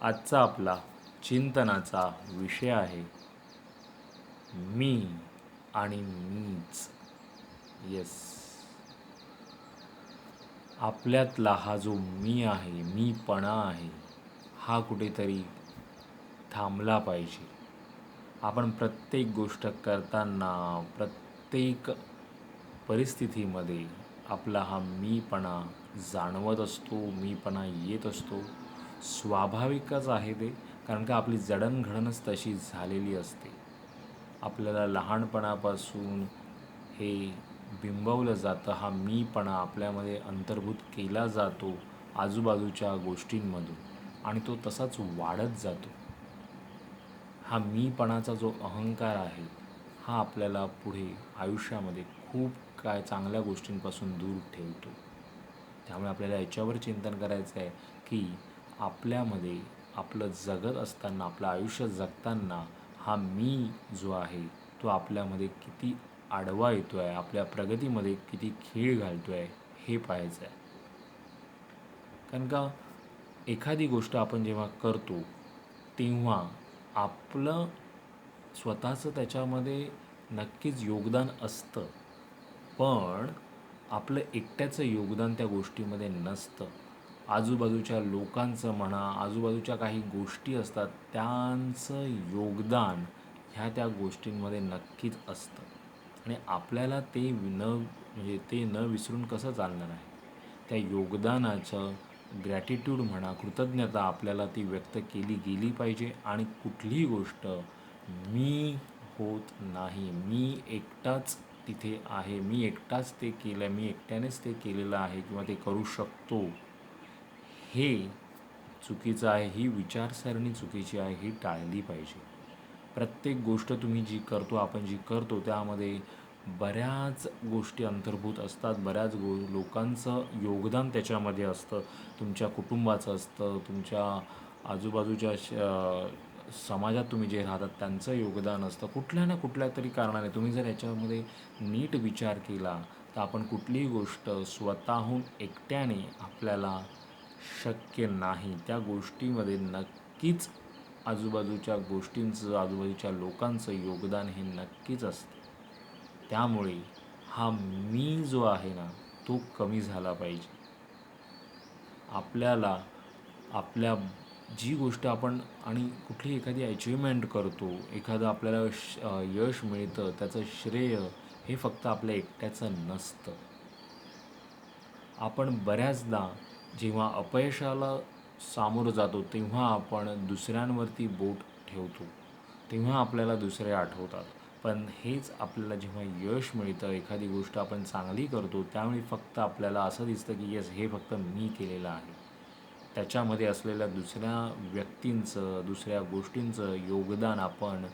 आजचा आपला चिंतनाचा विषय आहे. मी आणि मीच. येस आपल्यातला हा जो मी आहे मीपणा आहे हा कुठेतरी थांबला पाहिजे. आपण प्रत्येक गोष्ट करताना प्रत्येक परिस्थितीमध्ये आपला हा मीपणा जाणवत असतो मीपणा येत असतो. स्वाभाविकच आहे ते कारण का आपली जडणघडणच तशी झालेली असते. आपल्याला लहानपणापासून हे बिंबवलं जातं हा मीपणा आपल्यामध्ये अंतर्भूत केला जातो आजूबाजूच्या गोष्टींमधून आणि तो तसाच वाढत जातो. हा मीपणाचा जो अहंकार आहे हा आपल्याला पुढे आयुष्यामध्ये खूप काय चांगल्या गोष्टींपासून दूर ठेवतो. त्यामुळे आपल्याला याच्यावर चिंतन करायचं आहे की आपल्यामध्ये आपलं जगत असताना आपलं आयुष्य जगताना हा मी जो आहे तो आपल्यामध्ये किती आडवा येतो आहे आपल्या प्रगतीमध्ये किती खेळ घालतो आहे हे पाहायचं आहे. कारण का एखादी गोष्ट आपण जेव्हा करतो तेव्हा आपलं स्वतःचं त्याच्यामध्ये नक्कीच योगदान असतं. पण आपलं एकट्याचं योगदान त्या गोष्टीमध्ये नसतं. आजूबाजूच्या लोकांचं म्हणा आजूबाजूच्या काही गोष्टी असतात त्यांचं योगदान ह्या त्या गोष्टींमध्ये नक्कीच असतं. आणि आपल्याला ते न म्हणजे ते न विसरून कसं चालणार आहे? त्या योगदानाचं ग्रॅटिट्यूड म्हणा कृतज्ञता आपल्याला ती व्यक्त केली गेली पाहिजे आणि कुठलीही गोष्ट मी होत नाही मी एकटाच तिथे आहे मी एकटाच ते केलं आहे मी एकट्यानेच ते केलेलं आहे किंवा ते करू शकतो. हे चुकीचं आहे ही विचारसरणी चुकीची आहे ही टाळली पाहिजे. प्रत्येक गोष्ट तुम्ही जी करतो आपण जी करतो त्यामध्ये बऱ्याच गोष्टी अंतर्भूत असतात. बऱ्याच गो लोकांचं योगदान त्याच्यामध्ये असतं. तुमच्या कुटुंबाचं असतं. तुमच्या आजूबाजूच्या श समाजात तुम्ही जे राहतात त्यांचं योगदान असतं. कुठल्या ना कुठल्या तरी कारणाने. तुम्ही जर याच्यामध्ये नीट विचार केला तर आपण कुठलीही गोष्ट स्वतःहून एकट्याने आपल्याला शक्य नाही. त्या गोष्टीमध्ये नक्कीच आजूबाजूच्या गोष्टींचं आजूबाजूच्या लोकांचं योगदान हे नक्कीच असतं. त्यामुळे हा मी जो आहे ना तो कमी झाला पाहिजे. आपल्याला आपल्या जी गोष्ट आपण आणि कुठली एखादी अचिव्हमेंट करतो एखादं आपल्याला श यश मिळतं त्याचं श्रेय हे फक्त आपल्या एकट्याचं नसतं. आपण बऱ्याचदा जेव्हा अपयशाला सामोरं जातो तेव्हा आपण दुसऱ्यांवरती बोट ठेवतो. तेव्हा आपल्याला दुसरे आठवतात. पण हेच आपल्याला जेव्हा यश मिळतं एखादी गोष्ट आपण चांगली करतो त्यावेळी फक्त आपल्याला असं दिसतं की येस हे फक्त मी केलेलं आहे. त्याच्यामध्ये असलेल्या दुसऱ्या व्यक्तींचं दुसऱ्या गोष्टींचं योगदान आपण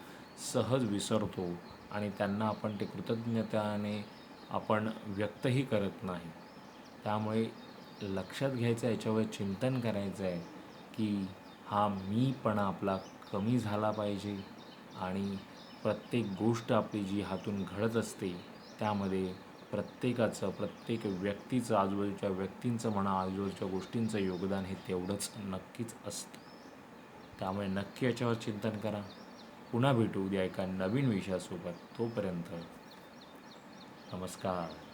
सहज विसरतो आणि त्यांना आपण ते कृतज्ञताने आपण व्यक्तही करत नाही. त्यामुळे लक्षात घ्यायचं आहे याच्यावर चिंतन करायचं आहे की हा मीपणा आपला कमी झाला पाहिजे आणि प्रत्येक गोष्ट आपली जी हातून घडत असते त्यामध्ये प्रत्येकाचं प्रत्येक व्यक्तीचं आजूबाजूच्या व्यक्तींचं म्हणा आजूबाजूच्या गोष्टींचं योगदान हे तेवढंच नक्कीच असतं. त्यामुळे नक्की याच्यावर चिंतन करा. पुन्हा भेटू उद्या एका नवीन विषयासोबत. तोपर्यंत नमस्कार.